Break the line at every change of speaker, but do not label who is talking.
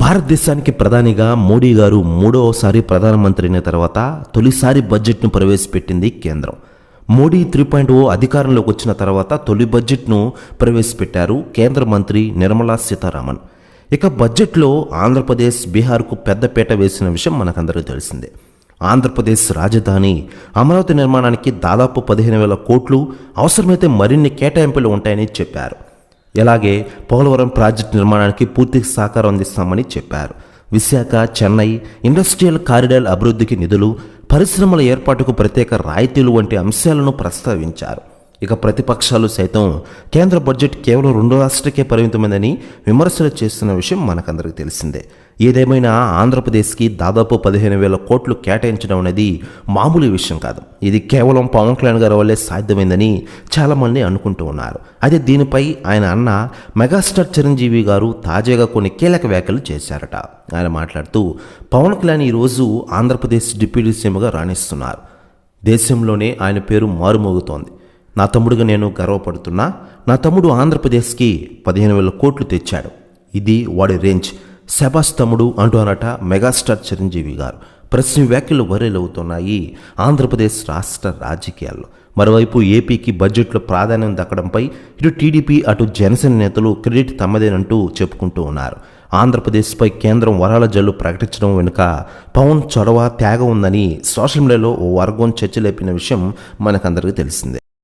భారతదేశానికి ప్రధానిగా మోడీ గారు మూడవసారి ప్రధానమంత్రి అయిన తర్వాత తొలిసారి బడ్జెట్ను ప్రవేశపెట్టింది కేంద్రం. మోడీ త్రీ పాయింట్ ఓ అధికారంలోకి వచ్చిన తర్వాత తొలి బడ్జెట్ను ప్రవేశపెట్టారు కేంద్ర మంత్రి నిర్మలా సీతారామన్. ఇక బడ్జెట్లో ఆంధ్రప్రదేశ్ బీహార్కు పెద్దపేట వేసిన విషయం మనకందరికీ తెలిసిందే. ఆంధ్రప్రదేశ్ రాజధాని అమరావతి నిర్మాణానికి దాదాపు పదిహేను వేల కోట్లు అవసరమైతే మరిన్ని కేటాయింపులు ఉంటాయని చెప్పారు. ఇలాగే పోలవరం ప్రాజెక్టు నిర్మాణానికి పూర్తి సహకారం అందిస్తామని చెప్పారు. విశాఖ చెన్నై ఇండస్ట్రియల్ కారిడార్ అభివృద్ధికి నిధులు పరిశ్రమల ఏర్పాటుకు ప్రత్యేక రాయితీలు వంటి అంశాలను ప్రస్తావించారు. ఇక ప్రతిపక్షాలు సైతం కేంద్ర బడ్జెట్ కేవలం రెండు రాష్ట్రకే పరిమితమైందని విమర్శలు చేస్తున్న విషయం మనకందరికీ తెలిసిందే. ఏదేమైనా ఆంధ్రప్రదేశ్కి దాదాపు పదిహేను వేల కోట్లు కేటాయించడం అనేది మామూలు విషయం కాదు. ఇది కేవలం పవన్ కళ్యాణ్ గారి వల్లే సాధ్యమైందని చాలామంది అనుకుంటూ ఉన్నారు. అయితే దీనిపై ఆయన అన్న మెగాస్టార్ చిరంజీవి గారు తాజాగా కొన్ని కీలక వ్యాఖ్యలు చేశారట. ఆయన మాట్లాడుతూ పవన్ కళ్యాణ్ ఈరోజు ఆంధ్రప్రదేశ్ డిప్యూటీ సీఎంగా రాణిస్తున్నారు. దేశంలోనే ఆయన పేరు మారుమోగుతోంది. నా తమ్ముడుగా నేను గర్వపడుతున్నా. నా తమ్ముడు ఆంధ్రప్రదేశ్కి పదిహేను వేల కోట్లు తెచ్చాడు. ఇది వాడి రేంజ్. శబాస్ తమ్ముడు అంటూ అనట మెగాస్టార్ చిరంజీవి గారు. ప్రశ్న వ్యాఖ్యలు వరేలవుతున్నాయి అవుతున్నాయి ఆంధ్రప్రదేశ్ రాష్ట్ర రాజకీయాల్లో. మరోవైపు ఏపీకి బడ్జెట్లో ప్రాధాన్యం దక్కడంపై ఇటు టీడీపీ అటు జనసేన నేతలు క్రెడిట్ తమదేనంటూ చెప్పుకుంటూ ఉన్నారు. ఆంధ్రప్రదేశ్పై కేంద్రం వరాల జల్లు ప్రకటించడం వెనుక పవన్ చొరవ త్యాగం ఉందని సోషల్ మీడియాలో ఓ వర్గం చర్చ లేపిన విషయం మనకందరికీ తెలిసిందే.